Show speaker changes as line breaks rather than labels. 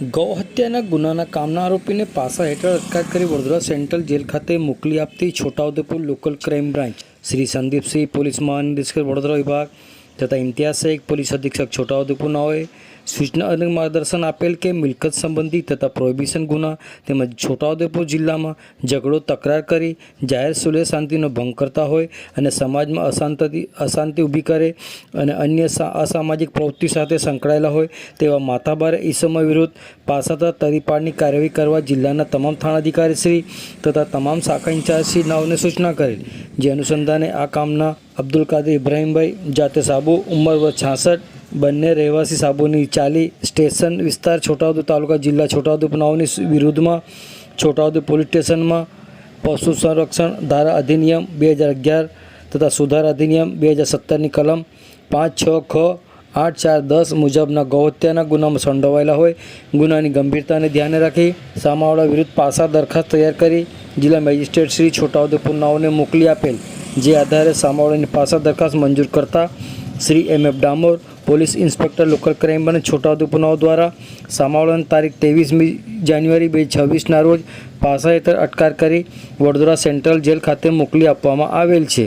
ગૌહત્યાના ગુનાના કામના આરોપીને પાસા હેઠળ અટકાયત કરી વડોદરા સેન્ટ્રલ જેલ ખાતે મોકલી આપતી Chhotaudepur local crime branch. Shri Sandeepsinh police મહાનિદેશક વડોદરા વિભાગ તથા ઇમ્તિયાઝ શેખ પોલીસ અધિક્ષક છોટાઉદેપુરનાઓએ સૂચના અને માર્ગદર્શન આપેલ કે મિલકત સંબંધી તથા પ્રોહિબિશન ગુના તેમજ છોટાઉદેપુર જિલ્લામાં ઝઘડો તકરાર કરી, જાહેર સુલેહ શાંતિનો ભંગ કરતા હોય અને સમાજમાં અશાંતિ અશાંતિ ઊભી કરે અને અન્ય અસામાજિક પ્રવૃત્તિ સાથે સંકળાયેલા હોય તેવા માથાભારે ઈસમો વિરુદ્ધ પાસાતા તરીપાડની કાર્યવાહી કરવા જિલ્લાના તમામ થાણાધિકારીશ્રી તથા તમામ શાખા ઇન્ચાર્જશ્રી નાઓને સૂચના કરેલ. જે અનુસંધાને આ કામના અબ્દુલ કાદર ઇબ્રાહીમભાઈ, જાતે સાબુ, ઉંમર વર્ષ છાસઠ, બંને રહેવાસી સાબુની ચાલી સ્ટેશન વિસ્તાર, છોટાઉદેપુર તાલુકા જિલ્લા છોટાઉદેપુર ઉપનાવની વિરુદ્ધમાં, છોટાઉદેપુર પોલીસ સ્ટેશનમાં પશુ સંરક્ષણ ધારા અધિનિયમ બે હજાર અગિયાર તથા સુધાર અધિનિયમ બે હજાર સત્તરની કલમ પાંચ, છ, ખ, આઠ, ચાર, દસ મુજબના ગૌહત્યાના ગુનામાં સંડોવાયેલા હોય. ગુનાની ગંભીરતાને ધ્યાને રાખી સામાવાળા વિરુદ્ધ પાસા દરખાસ્ત તૈયાર કરી જિલ્લા મેજિસ્ટ્રેટ શ્રી છોટાઉદેપુર નાઓને મોકલી આપેલ, જે આધારે સામાવાળાની પાસા દરખાસ્ત મંજૂર કરતા Shri M. F. Damor, police inspector local crime અને છોટાઉદેપુર નાઓ દ્વારા સામાવાળાની તારીખ ત્રેવીસમી જાન્યુઆરી બે છવ્વીસના રોજ પાસા હેઠળ અટકાર કરી વડોદરા સેન્ટ્રલ જેલ ખાતે મોકલી આપવામાં આવેલ છે.